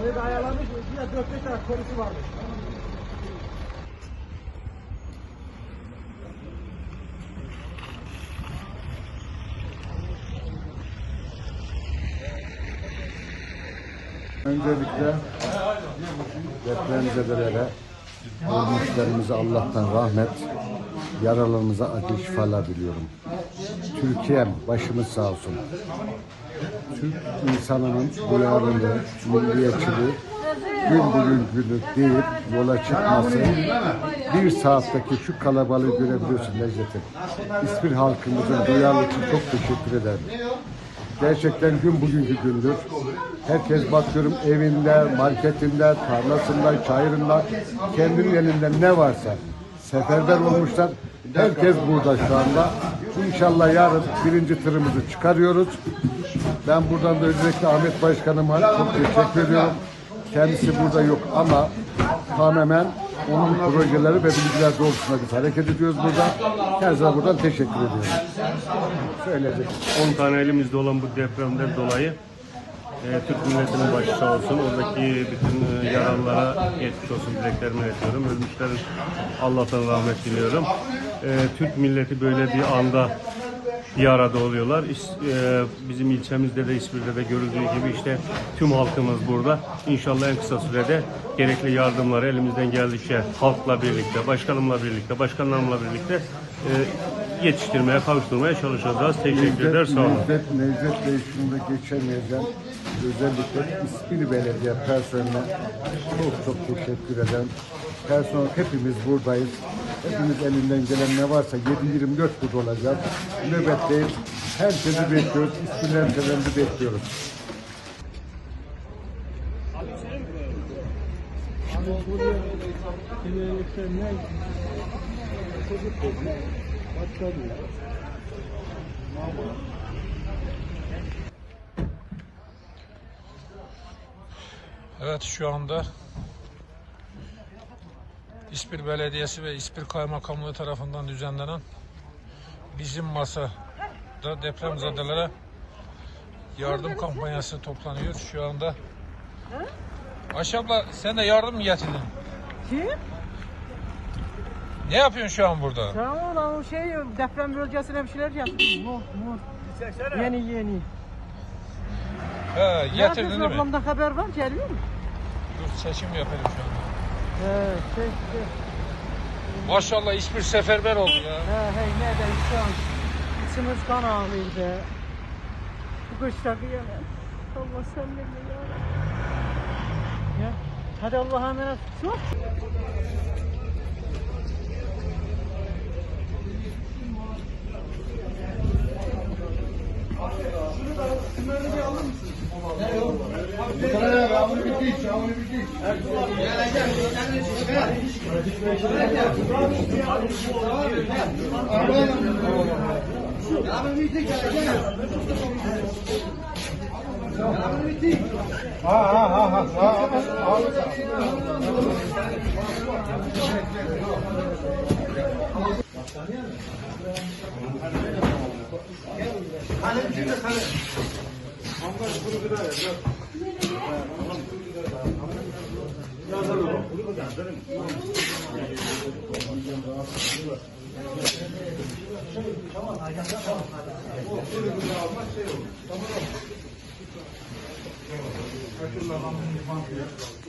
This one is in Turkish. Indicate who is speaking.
Speaker 1: Oraya da ayarlanmış. Bir de 4-5 tane konusu varmış.
Speaker 2: Öncelikle depremzedelere, ölmüşlerimize Allah'tan rahmet, yaralarımıza acil şifalar diliyorum. Türkiye'm başımız sağ olsun. Türk insanının duyarlılığı, milliyetçiliği gün bugünkülük deyip yola çıkması bir saatteki şu kalabalığı görebiliyorsun Necdet'im. İspir halkımızın duyarlılığı için çok teşekkür ederim. Gerçekten gün bugünkü gündür. Herkes bakıyorum evinde, marketinde, tarlasında, çayırında, kendinin elinde ne varsa seferber olmuşlar. Herkes burada şu anda. İnşallah yarın birinci tırımızı çıkarıyoruz. Ben buradan da özellikle Ahmet Başkanıma çok teşekkür ediyorum. Kendisi burada yok ama tamamen onun projeleri ve bilgiler doğrultusunda biz hareket ediyoruz burada. Herkese buradan teşekkür ediyorum. Söyleyecek.
Speaker 3: 10 tane elimizde olan bu depremden dolayı e, Türk milletinin başı sağ olsun. Oradaki bütün e, yaralılara geçmiş olsun dileklerimi iletiyorum. Ölmüşlerin Allah'tan rahmet diliyorum. E, Türk milleti böyle bir anda bir arada oluyorlar. E, bizim ilçemizde de İspir'de de görüldüğü gibi işte tüm halkımız burada. İnşallah en kısa sürede gerekli yardımları elimizden geldikçe halkla birlikte, başkanımla birlikte, başkanlarımla birlikte e, yetiştirmeye, kavuşturmaya çalışacağız. Teşekkür eder, sağ olun.
Speaker 2: Bey şunu da geçemeyeceğim. Özellikle İspili Belediye personeline çok çok teşekkür ederim. Personel hepimiz buradayız. Hepimiz elinden gelen ne varsa 7-24 burada olacağız. Nöbetteyiz. Herkesi bekliyoruz. İspili hemşehrilerimizi bekliyoruz.
Speaker 4: Evet şu anda İspir Belediyesi ve İspir Kaymakamlığı tarafından düzenlenen bizim masada depremzedelere yardım kampanyası toplanıyor şu anda. Ayşe abla sen de yardım mı getirdin?
Speaker 5: Kim?
Speaker 4: Ne yapıyorsun şu an burada?
Speaker 5: Tamam lan o şey deprem bölgesine bir şeyler yaptım. Mor mor. Yeni yeni.
Speaker 4: He, getirdin değil mi?
Speaker 5: ablamdan haber var geliyor mu?
Speaker 4: Dur seçim yapalım şu anda.
Speaker 5: He şey şey.
Speaker 4: Maşallah İspir seferber oldu ya.
Speaker 5: He hey nerede şu an içimiz kan ağlıyor be. Bu kışta kıyamet. Allah sen ne ya. Ya hadi Allah'a emanet. Çok. Ha ha ha ha ha. Hani bir de hani. Tamam.